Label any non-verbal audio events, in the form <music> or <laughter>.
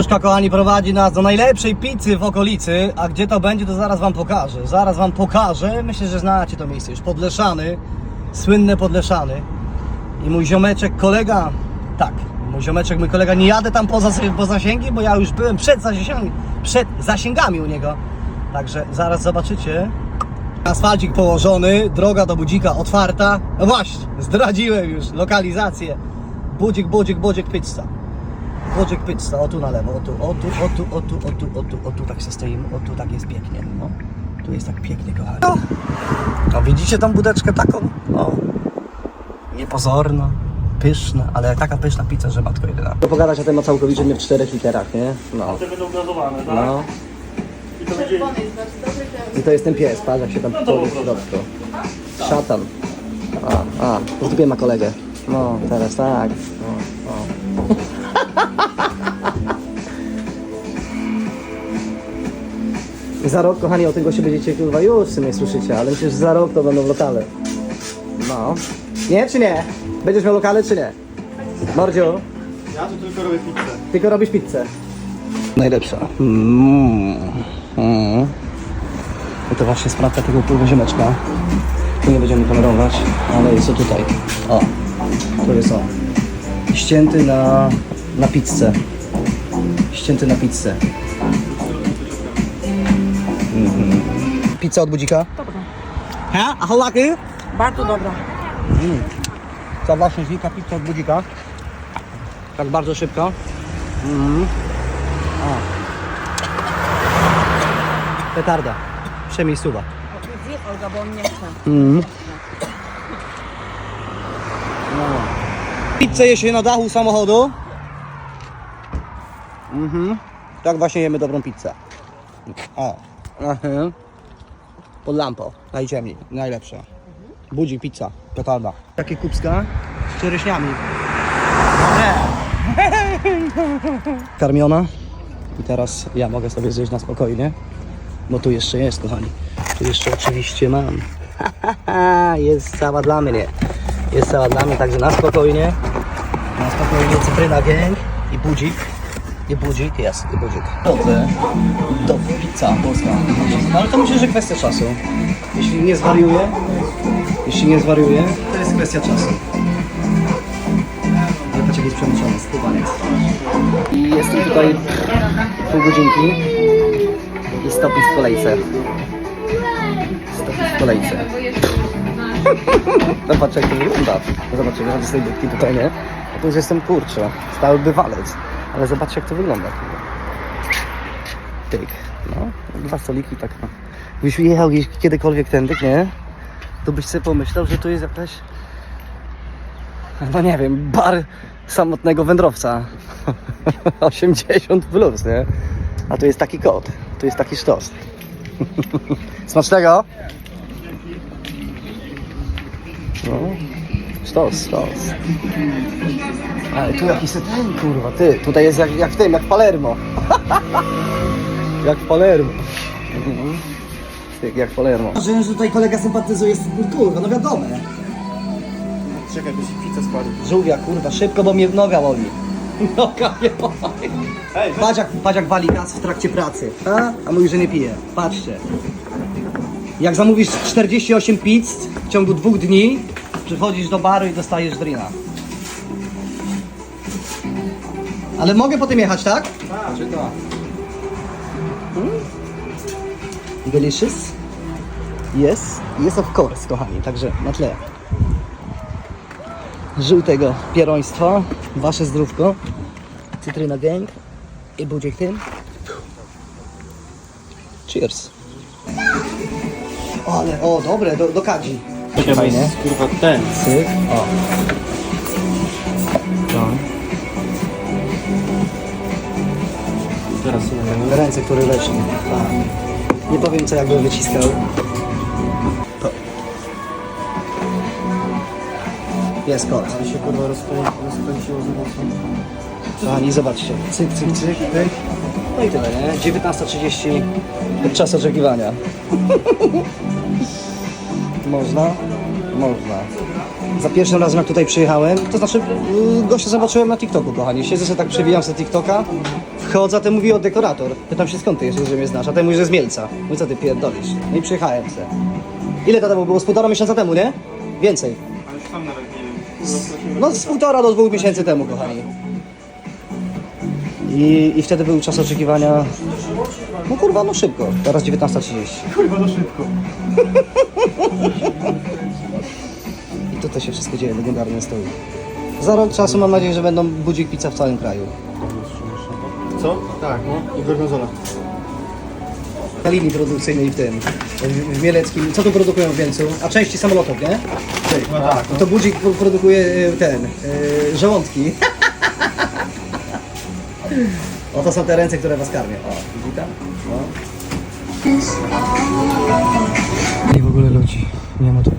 Różka, kochani, prowadzi nas do najlepszej pizzy w okolicy, a gdzie to będzie, to zaraz wam pokażę. Zaraz wam pokażę. Myślę, że znacie to miejsce już. Podleszany, słynne Podleszany. I mój ziomeczek, kolega, tak, mój ziomeczek, mój kolega, nie jadę tam poza, poza zasięgi, bo ja już byłem przed zasięgami, przed zasięgami u niego. Także zaraz zobaczycie. Asfalcik położony, droga do budzika otwarta. No właśnie, zdradziłem już lokalizację. Budzik, budzik, budzik, pizza. Budzik, pizza, o tu na lewo, o tu, o tu, o tu, o tu, o tu, o tu, o tu, tak się stoimy, o tu tak jest pięknie, no. Tu jest tak pięknie, kochani. No, no widzicie tą budeczkę taką? O, niepozorna, pyszna, ale taka pyszna pizza, że matko jedyna. Pogadać o tym o całkowicie nie w czterech literach, nie? No, Te będą gazowane, tak? no. I to będzie... I to jest ten pies, patrz jak się tam No to powie środku. Szatan. A, a, po ma kolegę. No, teraz tak. No, o. za rok, kochani, o tego się będziecie kurwa już w sumie słyszycie, ale myślę, że za rok to będą lokale. No. Nie, czy nie? Będziesz miał lokale, czy nie? Mordziu, Ja tu tylko robię pizzę. tylko robisz pizzę. Najlepsza. Mm. Mm. I to właśnie sprawka tego pływu ziemeczka. Tu nie będziemy kamerować, ale jest to tutaj. O, jest on. Ścięty na, na pizzę. Ścięty na pizzę. Mhm. Pizza od budzika? Dobra. Ha? A hołaki? Bardzo dobra. To właśnie znika pizza od budzika. Tak bardzo szybko. Mhm. O. Petarda. Przemiestuwa. Zjedz Olga, bo on nie chce. Mhm. No. Pizzę je się na dachu samochodu. Mhm. Tak właśnie jemy dobrą pizzę. O. Mhm. Pod lampą. Najciemniej. Najlepsza. Budzik pizza. Petarda. Takie kubska z czereśniami. <laughs> Karmiona. I teraz ja mogę sobie zjeść na spokojnie. Bo tu jeszcze jest, kochani. Tu jeszcze oczywiście mam. <laughs> jest cała dla mnie. Jest cała dla mnie, także na spokojnie. Na spokojnie cytryna gang i budzik. I budzik, jest, i budzik. Chodzę do pizza polska. No, Ale to myślę, że kwestia czasu. Jeśli nie zwariuję, jeśli nie zwariuję, to jest kwestia czasu. Ale patrz jak jest przemyślony, skubaniec. I jestem tutaj pół godzinki i stopić w kolejce. Stopić w kolejce. <laughs> Zobacz jak to wygląda. Zobaczcie, wychodzę z tej budki tutaj, nie? Tu już jestem kurczę, stały bywalec. Ale zobaczcie jak to wygląda. Tyk, no. Dwa stoliki tak no. Gdybyś jechał kiedykolwiek tędy, nie? To byś sobie pomyślał, że to jest jakaś... No nie wiem, bar samotnego wędrowca. <laughs> 80 plus, nie? A tu jest taki kot, tu jest taki sztos. <laughs> Smacznego! No, sztos, sztos. Ale tu jakiś ten, kurwa, ty, tutaj jest jak, jak w tym, jak w Palermo. <laughs> jak w Palermo. Mhm. Jak w Palermo. Że tutaj kolega sympatyzuje z kurwa, no wiadomo. Czekaj, by się pizza spali. Żółwia, kurwa, szybko, bo mnie noga boli. <laughs> Noga mnie boli. Hej, Patrz jak, patrz jak wali gaz w trakcie pracy. A? A mówi, że nie pije. Patrzcie. Jak zamówisz 48 pizz w ciągu dwóch dni, przychodzisz do baru i dostajesz drina. Ale mogę potem jechać, tak? Tak, czy to? Delicious? Yes, yes of course, kochani. Także na tle żółtego pieroństwa, wasze zdrówko, cytryna gang i budzik tym. Cheers. O, ale, o, dobre, do, do kadzi. Fajnie. kurwa ten. Syk, o. No. Teraz nie Ręce, które leczą. Tak. Nie powiem, co jakby wyciskał. To. Jest kot. się kurwa rozkręciło za mocno. Kochani, zobaczcie. Cyk, cyk, cyk, pyk. No i tyle, nie? 19.30 czas oczekiwania. <laughs> Można. Można. Za pierwszym razem jak tutaj przyjechałem, to znaczy yy, gościa zobaczyłem na TikToku, kochani. Siedzę sobie tak, przewijam sobie TikToka, wchodzę, a ten mówi o dekorator. Pytam się skąd ty jesteś, że mnie znasz, a ten mówi, że z Mielca. Mówi, co ty pierdolisz? No i przyjechałem se. Ile to temu było? Z półtora miesiąca temu, nie? Więcej. Ale tam nawet nie wiem. No z półtora do dwóch miesięcy temu, kochani. I, I wtedy był czas oczekiwania, no kurwa, no szybko. Teraz 19.30. Kurwa, no szybko. <laughs> się wszystko dzieje, legendarny stół. Za rok czasu mam nadzieję, że będą budzik pizza w całym kraju. Co? Tak, no. I gorgonzola. Na linii produkcyjnej w tym, w, w Mieleckim. Co tu produkują w Więcu? A części samolotów, nie? No tak, To budzik pro- produkuje y, ten, y, żołądki. <laughs> Oto są te ręce, które was karmią. O, widzi tam? No. I w ogóle ludzi. Nie ma tu